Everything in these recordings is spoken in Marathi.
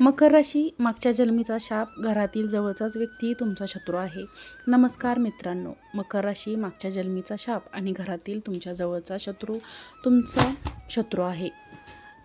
मकर राशी मागच्या जन्मीचा शाप घरातील जवळचाच व्यक्ती तुमचा शत्रू आहे. नमस्कार मित्रांनो. मकर राशी मागच्या जन्मीचा शाप आणि घरातील तुमच्या जवळचा शत्रू तुमचा शत्रू आहे.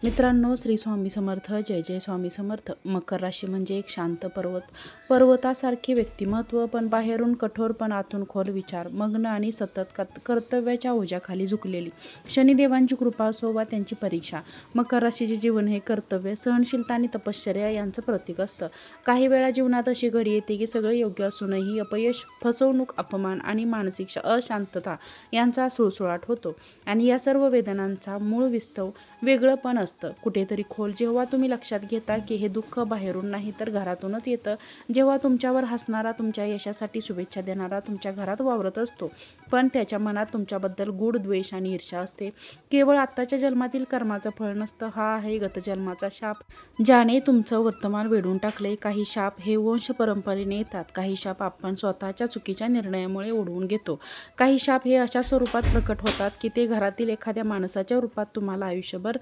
मित्रांनो श्री स्वामी समर्थ जय जय स्वामी समर्थ. मकर राशी म्हणजे एक शांत पर्वत. पर्वतासारखे व्यक्तिमत्व पण बाहेरून कठोर पण आतून खोल विचार मग्न आणि सतत कर्तव्याच्या ओझ्याखाली झुकलेली. शनिदेवांची कृपा असो वा त्यांची परीक्षा मकर राशीचे जीवन हे कर्तव्य सहनशीलता आणि तपश्चर्या यांचं प्रतीक असतं. काही वेळा जीवनात अशी घडी येते की सगळे योग्य असूनही अपयश फसवणूक अपमान आणि मानसिक अशांतता यांचा सुळसुळाट होतो. आणि या सर्व वेदनांचा मूळ विस्तव वेगळं पण असतं. असतं. कुठेतरी खोल जेव्हा तुम्ही लक्षात घेता की हे दुःख बाहेरून नाही तर घरातूनच येतं. जेव्हा तुमच्यावर हसणारा तुमच्या यशासाठी शुभेच्छा देणारा तुमच्या घरात वावरत असतो. पण त्याच्या मनात तुमच्याबद्दल गूढ द्वेष आणि ईर्षा असते. केवळ आत्ताच्या जन्मातील कर्माचं फळ नसतं. हा आहे गतजन्माचा शाप. ज्याने तुमचं वर्तमान वेढून टाकले. काही शाप हे वंश परंपरेने येतात. काही शाप आपण स्वतःच्या चुकीच्या निर्णयामुळे ओढवून घेतो. काही शाप हे अशा स्वरूपात प्रकट होतात की ते घरातील एखाद्या माणसाच्या रूपात तुम्हाला आयुष्यभर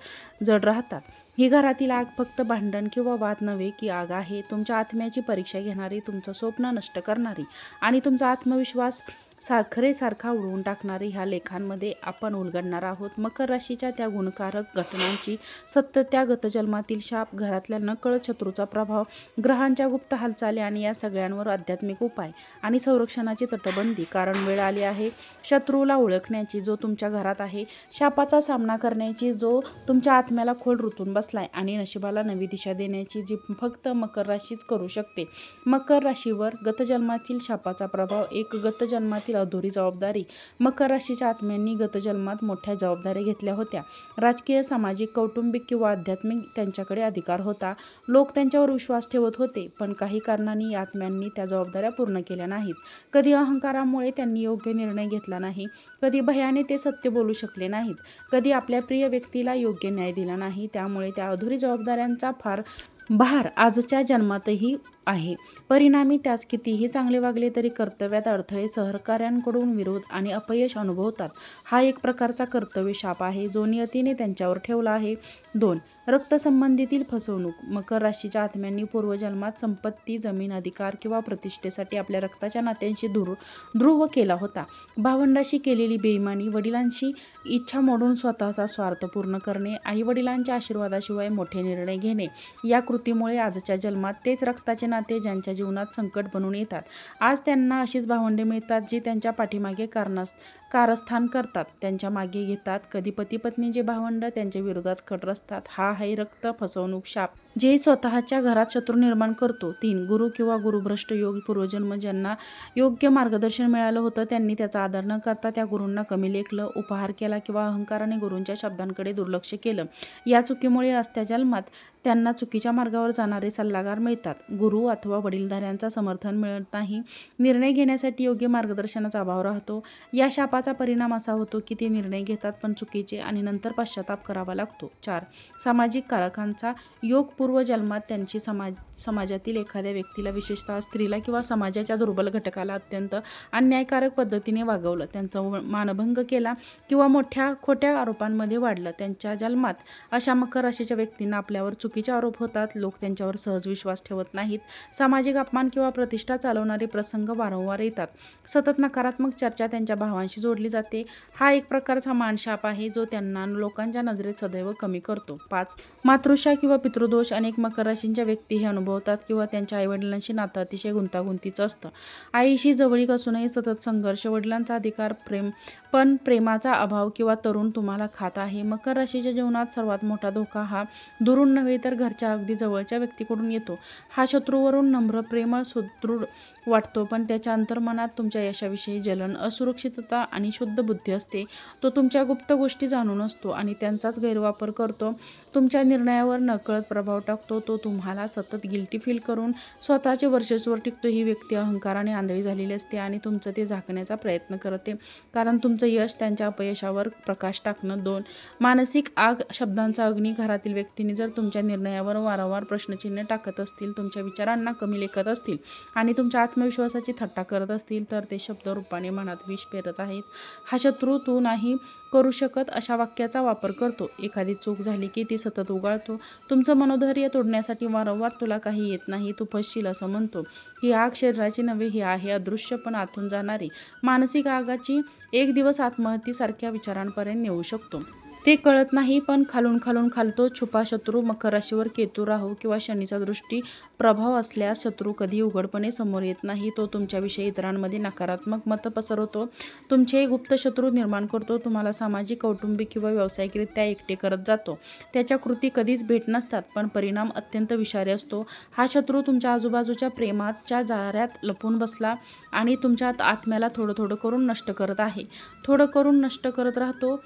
जड राहतात. ही घरातील आग फक्त भांडण किंवा वाद नव्हे की आग आहे. तुमच्या आत्म्याची परीक्षा घेणारी तुमचं स्वप्न नष्ट करणारी आणि तुमचा आत्मविश्वास सारखरेसारखा उडवून टाकणारी ह्या लेखांमध्ये आपण उलगडणार आहोत. मकर राशीच्या त्या गुणकारक घटनांची सत्य त्या गतजन्मातील शाप घरातल्या नकळत शत्रूचा प्रभाव ग्रहांच्या गुप्त हालचाली आणि या सगळ्यांवर आध्यात्मिक उपाय आणि संरक्षणाची तटबंदी कारण वेळ आली आहे. शत्रूला ओळखण्याची जो तुमच्या घरात आहे शापाचा सामना करण्याची जो तुमच्या आत्म्याला खोल ऋतून असलाय आणि नशिबाला नवी दिशा देण्याची जी फक्त मकर राशीच करू शकते. मकर राशीवर गतजन्मातील शापाचा प्रभाव एक गतजन्मातील अधुरी जबाबदारी. मकर राशीच्या आत्म्यांनी गतजन्मात मोठ्या जबाबदाऱ्या घेतल्या होत्या. राजकीय सामाजिक कौटुंबिक किंवा आध्यात्मिक त्यांच्याकडे अधिकार होता. लोक त्यांच्यावर विश्वास ठेवत होते पण काही कारणांनी आत्म्यांनी त्या जबाबदाऱ्या पूर्ण केल्या नाहीत. कधी अहंकारामुळे त्यांनी योग्य निर्णय घेतला नाही कधी भयाने ते सत्य बोलू शकले नाहीत कधी आपल्या प्रिय व्यक्तीला योग्य न्याय दिला नाही त्यामुळे त्या अधुरी जबाबदाऱ्यांचा फार भार आजच्या जन्मातही आहे. परिणामी त्यास कितीही चांगले वागले तरी कर्तव्यात अडथळे सहकाऱ्यांकडून विरोध आणि अपयश अनुभवतात. हा एक प्रकारचा कर्तव्य शाप आहे जो नियतीने त्यांच्यावर ठेवला आहे. दोन रक्तसंबंधीतील फसवणूक. मकर राशीच्या आत्म्यांनी पूर्वजन्मात संपत्ती जमीन अधिकार किंवा प्रतिष्ठेसाठी आपल्या रक्ताच्या नात्यांशी धुर ध्रुव केला होता. भावंडाशी केलेली बेईमानी वडिलांशी इच्छा मोडून स्वतःचा स्वार्थ पूर्ण करणे आईवडिलांच्या आशीर्वादाशिवाय मोठे निर्णय घेणे या कृतीमुळे आजच्या जन्मात तेच रक्ताचे नाते ज्यांच्या जीवनात संकट बनून येतात. आज त्यांना अशीच भावंडे मिळतात जी त्यांच्या पाठीमागे कारणास कारस्थान करतात. त्यांच्या मागे घेतात. कधी पती पत्नीचे भावंड त्यांच्या विरोधात कट रचतात हा आहे रक्त फसवणूक शाप. जे स्वतःच्या घरात शत्रू निर्माण करतो तीन गुरु किंवा गुरुभ्रष्ट योग पूर्वजन्म ज्यांना योग्य मार्गदर्शन मिळालं होतं त्यांनी त्याचा आदर न करता त्या गुरूंना कमी लेखलं उपहार केला किंवा अहंकाराने गुरूंच्या शब्दांकडे दुर्लक्ष केलं. या चुकीमुळे असत्या जन्मात त्यांना चुकीच्या मार्गावर जाणारे सल्लागार मिळतात. गुरु अथवा वडीलधाऱ्यांचा समर्थन मिळत नाही निर्णय घेण्यासाठी योग्य मार्गदर्शनाचा अभाव राहतो. या शापाचा परिणाम असा होतो की ते निर्णय घेतात पण चुकीचे आणि नंतर पश्चाताप करावा लागतो. चार सामाजिक कारकांचा योग पूर्व जन्मात त्यांची समाज समाजातील एखाद्या व्यक्तीला विशेषतः स्त्रीला किंवा समाजाच्या दुर्बल घटकाला अत्यंत अन्यायकारक पद्धतीने वागवलं. त्यांचा व- मानभंग केला किंवा मोठ्या खोट्या आरोपांमध्ये वाढलं. त्यांच्या जन्मात अशा मकर राशीच्या व्यक्तींना आपल्यावर चुकीचे आरोप होतात. लोक त्यांच्यावर सहज विश्वास ठेवत नाहीत. सामाजिक अपमान किंवा प्रतिष्ठा चालवणारे प्रसंग वारंवार येतात. सतत नकारात्मक चर्चा त्यांच्या भावांशी जोडली जाते. हा एक प्रकारचा मानशाप आहे जो त्यांना लोकांच्या नजरेत सदैव कमी करतो. पाच मातृशा किंवा पितृदोष अनेक मकर राशींच्या व्यक्ती हे अनुभवतात किंवा त्यांच्या आईवडिलांशी नातं अतिशय गुंतागुंतीचं असतं. आईशी जवळीक असूनही सतत संघर्ष वडिलांचा अधिकार प्रेम पण प्रेमाचा अभाव किंवा तरुण तुम्हाला खात आहे. मकर राशीच्या जीवनात सर्वात मोठा धोका हा दुरून नव्हे तर घरच्या अगदी जवळच्या व्यक्तीकडून येतो. हा शत्रूवरून नम्र प्रेमळ सुदृढ वाटतो पण त्याच्या अंतर्मनात तुमच्या यशाविषयी जलन असुरक्षितता आणि शुद्ध बुद्धी असते. तो तुमच्या गुप्त गोष्टी जाणून असतो आणि त्यांचाच गैरवापर करतो. तुमच्या निर्णयावर नकळत प्रभाव टाकतो तो तुम्हाला सतत गिल्टी फील करून स्वतःचे वर्षस्वर टिकतो. ही व्यक्ती अहंकाराने आंधळी झालेली असते आणि तुमचं ते झाकण्याचा प्रयत्न करते. कारण तुमचं यश त्यांच्या अपयशावर प्रकाश टाकणं दोन. मानसिक आग शब्दांचा अग्नी घरातील व्यक्तीने जर तुमच्या निर्णयावर वारंवार प्रश्नचिन्ह टाकत असतील तुमच्या विचारांना कमी लेखत असतील आणि तुमच्या आत्मविश्वासाची थट्टा करत असतील तर ते शब्द रूपाने मनात विष पेरत आहेत. हा शत्रू तू नाही करू शकत अशा वाक्याचा वापर करतो. एखादी चूक झाली की ती सतत उगाळतो. तुमचं मनोधैर्य धैर्य तोडण्यासाठी वारंवार तुला काही येत नाही तू फसशील असं म्हणतो. ही आग शरीराची नव्हे ही आहे अदृश्य पण आतून जाणारी. मानसिक आगाची एक दिवस आत्महत्येसारख्या विचारांपर्यंत नेऊ शकतो. ते कळत नाही पण खालून खालून खालतो छुपा शत्रू मकर राशीवर केतू राहू किंवा शनीचा दृष्टी प्रभाव असल्यास शत्रू कधी उघडपणे समोर येत नाही. तो तुमच्याविषयी इतरांमध्ये नकारात्मक मतं पसरवतो. तुमचे गुप्त शत्रू निर्माण करतो. तुम्हाला सामाजिक कौटुंबिक किंवा व्यावसायिकरित्या एकटे करत जातो. त्याच्या कृती कधीच भेट नसतात पण परिणाम अत्यंत विषारी असतो. हा शत्रू तुमच्या आजूबाजूच्या प्रेमाच्या जाऱ्यात लपून बसला आणि तुमच्या आत्म्याला थोडं थोडं करून नष्ट करत आहे. थोडं करून नष्ट करत राहतो.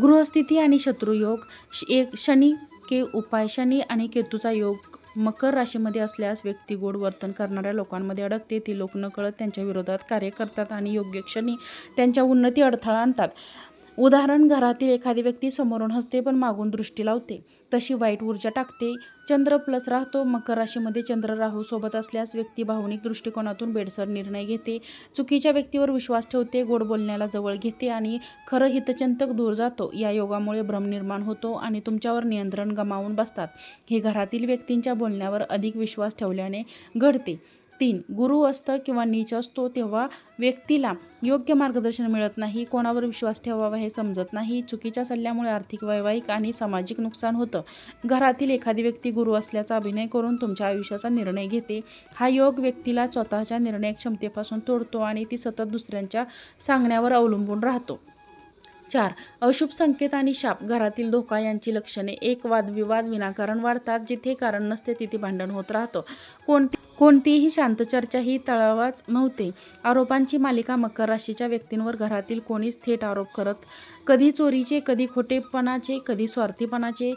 गृहस्थिती आणि शत्रुयोग श- एक शनी के उपाय शनी आणि केतूचा योग मकर राशीमध्ये असल्यास व्यक्ती गोड वर्तन करणाऱ्या लोकांमध्ये अडकते. ती लोक नकळत त्यांच्या विरोधात कार्य करतात आणि योग्य क्षणी त्यांच्या उन्नती अडथळा आणतात. उदाहरण घरातील एखादी व्यक्ती समोरून हसते पण मागून दृष्टी लावते. तशी वाईट ऊर्जा टाकते. चंद्र प्लस राहतो. मकर राशीमध्ये चंद्र राहू सोबत असल्यास व्यक्ती भावनिक दृष्टिकोनातून बेडसर निर्णय घेते. चुकीच्या व्यक्तीवर विश्वास ठेवते. गोड बोलण्याला जवळ घेते आणि खरं हितचिंतक दूर जातो. या योगामुळे भ्रम निर्माण होतो आणि तुमच्यावर नियंत्रण गमावून बसतात. हे घरातील व्यक्तींच्या बोलण्यावर अधिक विश्वास ठेवल्याने घडते. तीन गुरु असतं किंवा नीच असतो तेव्हा व्यक्तीला योग्य मार्गदर्शन मिळत नाही कोणावर विश्वास ठेवावा हे समजत नाही. चुकीच्या सल्ल्यामुळे आर्थिक वैवाहिक आणि सामाजिक नुकसान होतं. घरातील एखादी व्यक्ती गुरु असल्याचा अभिनय करून तुमच्या आयुष्याचा निर्णय घेते. हा योग व्यक्तीला स्वतःच्या निर्णय क्षमतेपासून तोडतो आणि ती सतत दुसऱ्यांच्या सांगण्यावर अवलंबून राहतो. चार अशुभ संकेत आणि शाप. घरातील धोका यांची लक्षणे. एक वादविवाद विनाकारण वाढतात. जिथे कारण नसते तिथे भांडण होत राहतं. कोणती कोणतीही शांत चर्चा ही तळावाच नव्हते. आरोपांची मालिका मकर राशीच्या व्यक्तींवर. घरातील कोणीच थेट आरोप करत कधी चोरीचे कधी खोटेपणाचे कधी स्वार्थीपणाचे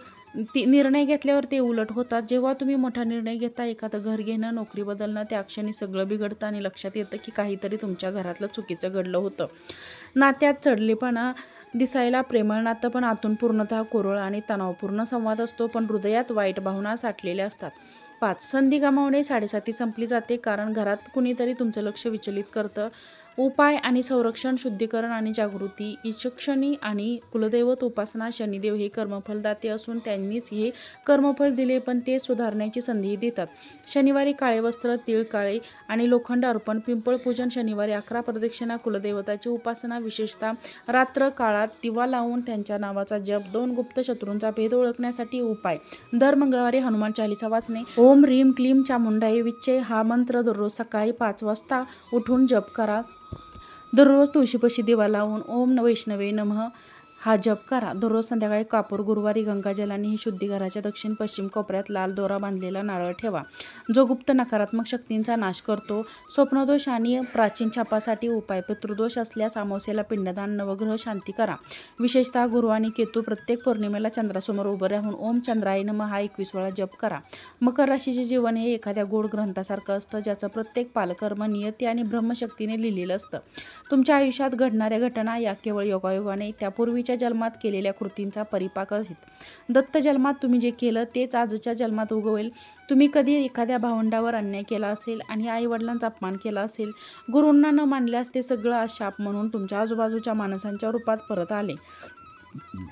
ती निर्णय घेतल्यावर ते उलट होतात. जेव्हा तुम्ही मोठा निर्णय घेता एखादं घर घेणं नोकरी बदलणं त्या क्षणी सगळं बिघडतं आणि लक्षात येतं की काहीतरी तुमच्या घरातलं चुकीचं घडलं होतं. नात्यात चढलेपणा दिसायला प्रेमळ नातं पण आतून पूर्णतः कोरळ आणि तणावपूर्ण संवाद असतो पण हृदयात वाईट भावना साठलेल्या असतात. पाच संधी गमावणे साडेसाती संपली जाते कारण घरात कुणीतरी तुमचं लक्ष विचलित करतं उपाय आणि संरक्षण शुद्धीकरण आणि जागृती ईशक्षणी आणि कुलदैवत उपासना शनिदेव हे कर्मफलदाते असून त्यांनीच हे कर्मफल दिले पण ते सुधारण्याची संधीही देतात. शनिवारी काळे वस्त्र तीळ काळे आणि लोखंड अर्पण पिंपळ पूजन शनिवारी अकरा प्रदक्षिणा कुलदैवताची उपासना विशेषतः रात्र काळात दिवा लावून त्यांच्या नावाचा जप दोन गुप्त शत्रूंचा भेद ओळखण्यासाठी उपाय. दर मंगळवारी हनुमान चालिसा वाचणे. ओम रीम क्लीम चामुंडाई विच्चे हा मंत्र दररोज सकाळी पाच वाजता उठून जप करा. दररोज तुळशीपाशी दिवा लावून ओम न वैष्णवे नमः. हा जप करा. दररोज संध्याकाळी कापूर गुरुवारी गंगाजलाने ही शुद्धीघराच्या दक्षिण पश्चिम कोपऱ्यात लाल दोरा बांधलेला नारळ ठेवा. जो गुप्त नकारात्मक शक्तींचा नाश करतो स्वप्नदोष आणि प्राचीन छापासाठी उपाय पितृदोष असल्यास अमावस्येला पिंडदान नवग्रह शांती करा. विशेषतः गुरु आणि केतू प्रत्येक पौर्णिमेला चंद्रासमोर उभं राहून ओम चंद्राय नम हा एकवीस वेळा जप करा. मकर राशीचे जीवन हे एखाद्या गोड ग्रंथासारखं असतं ज्याचं प्रत्येक पालकर्म नियती आणि ब्रह्मशक्तीने लिहिलेलं असतं. तुमच्या आयुष्यात घडणाऱ्या घटना या केवळ योगायोगाने त्यापूर्वीच्या जन्मात केलेल्या कृतींचा परिपाक आहेत दत्त जन्मात तुम्ही जे केलं तेच आजच्या जन्मात उगवेल. तुम्ही कधी एखाद्या भावंडावर अन्याय केला असेल आणि आईवडिलांचा अपमान केला असेल गुरूंना न मानल्यास ते सगळं आज शाप म्हणून तुमच्या आजूबाजूच्या माणसांच्या रूपात परत आले.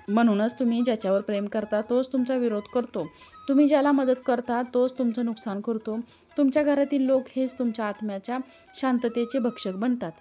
म्हणूनच तुम्ही ज्याच्यावर प्रेम करता तोच तुमचा विरोध करतो. तुम्ही ज्याला मदत करता तोच तुमचं नुकसान करतो. तुमच्या घरातील लोक हेच तुमच्या आत्म्याच्या शांततेचे भक्षक बनतात.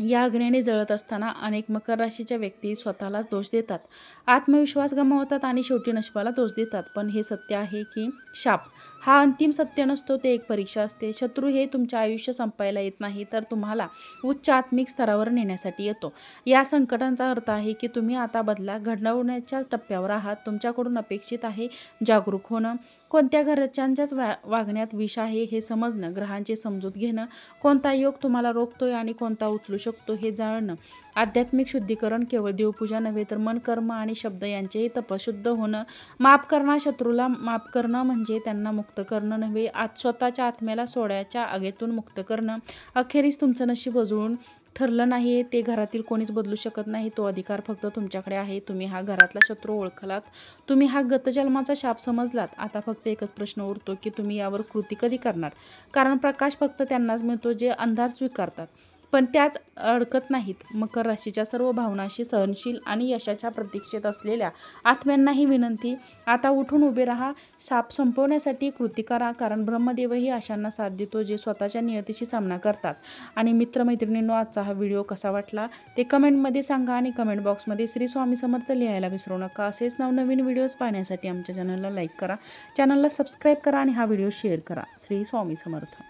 या अग्नीने जळत असताना अनेक मकर राशीच्या व्यक्ती स्वतःलाच दोष देतात. आत्मविश्वास गमावतात आणि शेवटी नशिबाला दोष देतात. पण हे सत्य आहे की शाप. हा अंतिम सत्य नसतो ते एक परीक्षा असते. शत्रू हे तुमचे आयुष्य संपायला येत नाही तर तुम्हाला उच्च आत्मिक स्तरावर नेण्यासाठी येतो. या संकटांचा अर्थ आहे की तुम्ही आता बदला घडवण्याच्या टप्प्यावर आहात. तुमच्याकडून अपेक्षित आहे जागरूक होणं. कोणत्या घरच्यांच्याच वा वागण्यात विष आहे हे समजणं. ग्रहांची समजूत घेणं. कोणता योग तुम्हाला रोखतोय आणि कोणता उचलू शकतो हे जाणणं. आध्यात्मिक शुद्धीकरण केवळ देवपूजा नव्हे तर मन कर्म आणि शब्द यांचेही तपशुद्ध होणं. माफ करणं शत्रूला माफ करणं म्हणजे त्यांना मुक्त मुक्त करणं नव्हे. आत स्वतःच्या आत्म्याला सोड्याच्या आगेतून मुक्त करणं. अखेरीस तुमचं नशीब उजळून ठरलं नाही ते घरातील कोणीच बदलू शकत नाही. तो अधिकार फक्त तुमच्याकडे आहे. तुम्ही हा घरातला शत्रू ओळखलात. तुम्ही हा गतजन्माचा शाप समजलात. आता फक्त एकच प्रश्न उरतो की तुम्ही यावर कृती कधी करणार? कारण प्रकाश फक्त त्यांनाच मिळतो जे अंधार स्वीकारतात. पण त्याच अडकत नाहीत. मकर राशीच्या सर्व भावनाशी सहनशील आणि यशाच्या प्रतीक्षेत असलेल्या आत्म्यांनाही विनंती आता उठून उभे राहा. शाप संपवण्यासाठी कृती करा कारण ब्रह्मदेवही अशांना साथ देतो जे स्वतःच्या नियतीशी सामना करतात. आणि मित्रमैत्रिणींनो आजचा हा व्हिडिओ कसा वाटला? ते कमेंटमध्ये सांगा आणि कमेंट बॉक्समध्ये श्री स्वामी समर्थ लिहायला विसरू नका. असेच नवनवीन व्हिडिओज पाहण्यासाठी आमच्या चॅनलला लाईक करा. चॅनलला सबस्क्राईब करा आणि हा व्हिडिओ शेअर करा. श्री स्वामी समर्थ.